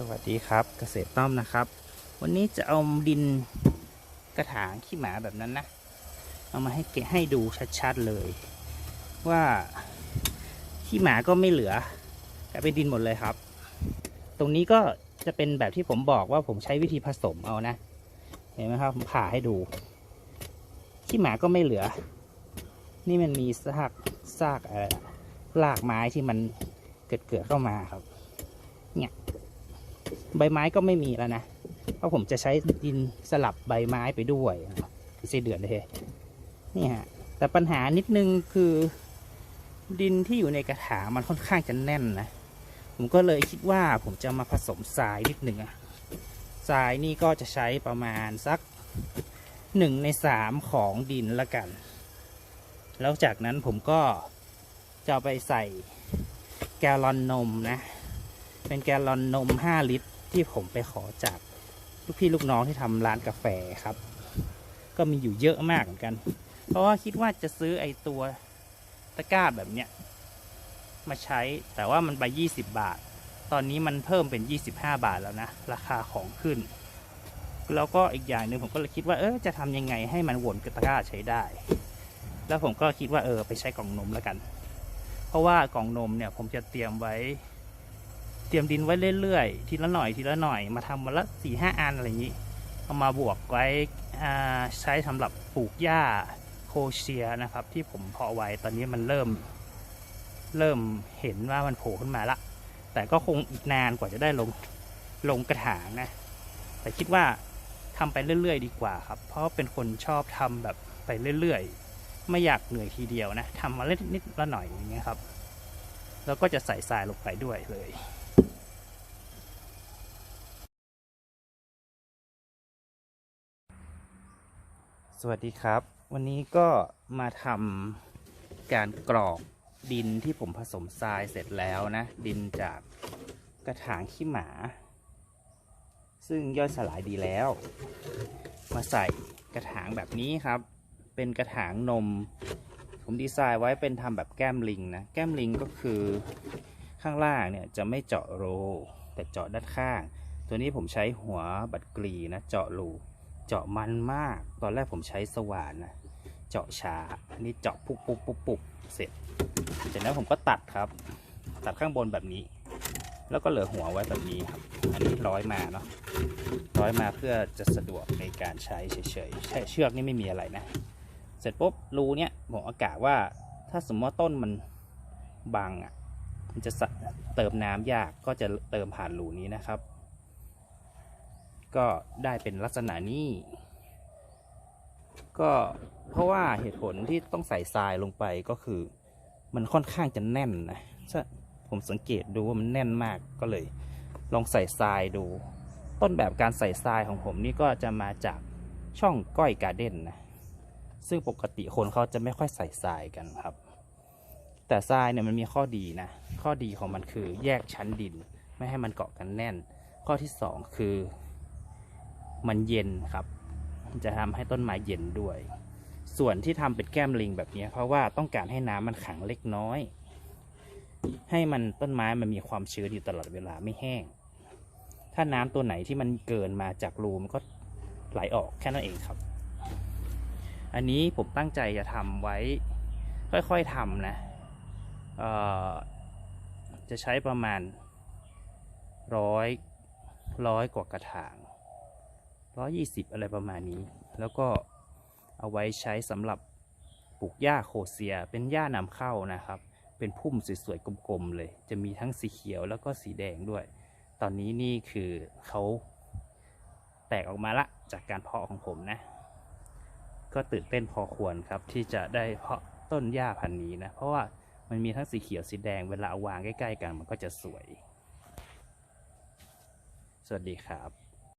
สวัสดีครับเกษตรต้อมนะครับ วันนี้จะเอาดินกระถางขี้หมาแบบนั้นนะ เอามาให้เกะให้ดูชัดๆเลย ว่าขี้หมาก็ไม่เหลือกลายเป็นดินหมดเลยครับ ตรงนี้ก็จะเป็นแบบที่ผมบอกว่าผมใช้วิธีผสมเอานะ เห็นไหมครับผมผ่าให้ดูขี้หมาก็ไม่เหลือ นี่มันมีซากซากเอ่อรากไม้ที่มันเกิดเกิดเข้ามาครับ ใบไม้ก็ไม่มีแล้วนะ เพราะผมจะใช้ดินสลับใบไม้ไปด้วยไม่ใช่เดือนเลยนี่ฮะ แต่ปัญหานิดนึงคือ ดินที่อยู่ในกระถางมันค่อนข้างจะแน่นนะ ผมก็เลยคิดว่าผมจะมาผสมทรายนิดหนึ่งอะทรายนี่ก็จะใช้ประมาณสักหนึ่งในสามของดินละกัน แล้วจากนั้นผมก็จะไปใส่แกลลอนนมนะ เป็นแกลลอนนม 5 ลิตร ที่ผมไปขอจากลูกพี่ลูกน้องที่ทำร้านกาแฟครับ ก็มีอยู่เยอะมากเหมือนกัน เพราะว่าคิดว่าจะซื้อไอตัวตะกร้าแบบเนี้ยมาใช้แต่ว่ามันไป 20 บาท ตอนนี้มันเพิ่มเป็น 25 บาทแล้วนะ ราคาของขึ้น แล้วก็อีกอย่างหนึ่งผมก็เลยคิดว่าเออจะทำยังไงให้มันวนกับตะกร้าใช้ได้ แล้วผมก็คิดว่าเออไปใช้กล่องนมแล้วกัน เพราะว่ากล่องนมเนี่ยผมจะเตรียมไว้ เตรียมดินไว้เรื่อยๆ ทีละหน่อยทีละหน่อยมาทำวันละสี่ห้าอันอะไรอย่างนี้ เอามาบวกไว้ใช้สำหรับปลูกหญ้าโคเชียนะครับ ที่ผมเพาะไว้ตอนนี้มันเริ่ม เริ่มเห็นว่ามันโผล่ขึ้นมาละแต่ก็คงอีกนานกว่าจะได้ลงลงกระถางนะ แต่คิดว่าทำไปเรื่อยๆ ดีกว่าครับ เพราะเป็นคนชอบทำแบบไปเรื่อยๆ ไม่อยากเหนื่อยทีเดียวนะทำมาเล็กนิดละหน่อยอย่างเงี้ยครับ แล้วก็จะใส่ทรายลงไปด้วยเลย สวัสดีครับ วันนี้ก็มาทำการกรอกดินที่ผมผสมทรายเสร็จแล้วนะ ดินจากกระถางขี้หมา ซึ่งย่อยสลายดีแล้ว มาใส่กระถางแบบนี้ครับ เป็นกระถางนม ผมดีไซน์ไว้เป็นทำแบบแก้มลิงนะ แก้มลิงก็คือข้างล่างเนี่ยจะไม่เจาะโรแต่เจาะด้านข้าง ตัวนี้ผมใช้หัวบัดกรีนะเจาะรู เจาะมันมาก ตอนแรกผมใช้สว่านนะ เจาะช้านนี้เจาะปุกปุกปุกปุกเสร็จ จากนั้นผมก็ตัดครับ ตัดข้างบนแบบนี้ แล้วก็เหลือหัวไว้แบบนี้ครับ อันนี้ร้อยมาเนาะ ร้อยมาเพื่อจะสะดวกในการใช้เฉยๆ ใช่เชือกนี่ไม่มีอะไรนะ เสร็จปุ๊บรูเนี้ยผมอากาศว่า ถ้าสมมติว่าต้นมันบังอะ มันจะสะเติมน้ำยากก็จะเติมผ่านรูนี้นะครับ ก็ได้เป็นลักษณะนี้ ก็เพราะว่าเหตุผลที่ต้องใส่ทรายลงไปก็คือ มันค่อนข้างจะแน่นนะถ้าผมสังเกตดูว่ามันแน่นมากก็เลย ลองใส่ทรายดู ต้นแบบการใส่ทรายของผมนี่ก็จะมาจากช่องก้อยการ์เด้นนะซึ่งปกติคนเขาจะไม่ค่อยใส่ทรายกันครับ แต่ทรายเนี่ยมันมีข้อดีนะ ข้อดีของมันคือแยกชั้นดิน ไม่ให้มันเกาะกันแน่น ข้อที่สองคือ มันเย็นครับจะทำให้ต้นไม้เย็นด้วย ส่วนที่ทำเป็นแก้มลิงแบบนี้ เพราะว่าต้องการให้น้ำมันขังเล็กน้อย ให้มันต้นไม้มันมีความชื้นอยู่ตลอดเวลาไม่แห้ง ถ้าน้ำตัวไหนที่มันเกินมาจากรูมันก็ไหลออกแค่นั้นเองครับ อันนี้ผมตั้งใจจะทำไว้ ค่อยๆทำนะจะใช้ประมาณร้อยร้อยกว่ากระถาง ร้อยยี่สิบอะไรประมาณนี้ แล้วก็เอาไว้ใช้สำหรับปลูกหญ้าโคเซีย เป็นหญ้านำเข้านะครับ เป็นพุ่มสวยๆกลมๆเลย จะมีทั้งสีเขียวแล้วก็สีแดงด้วย ตอนนี้นี่คือเขาแตกออกมาละจากการเพาะของผมนะ ก็ตื่นเต้นพอควรครับที่จะได้เพาะต้นหญ้าพันธุ์นี้นะ เพราะว่ามันมีทั้งสีเขียวสีแดงเวลาวางใกล้ ๆ กันมันก็จะสวย สวัสดีครับ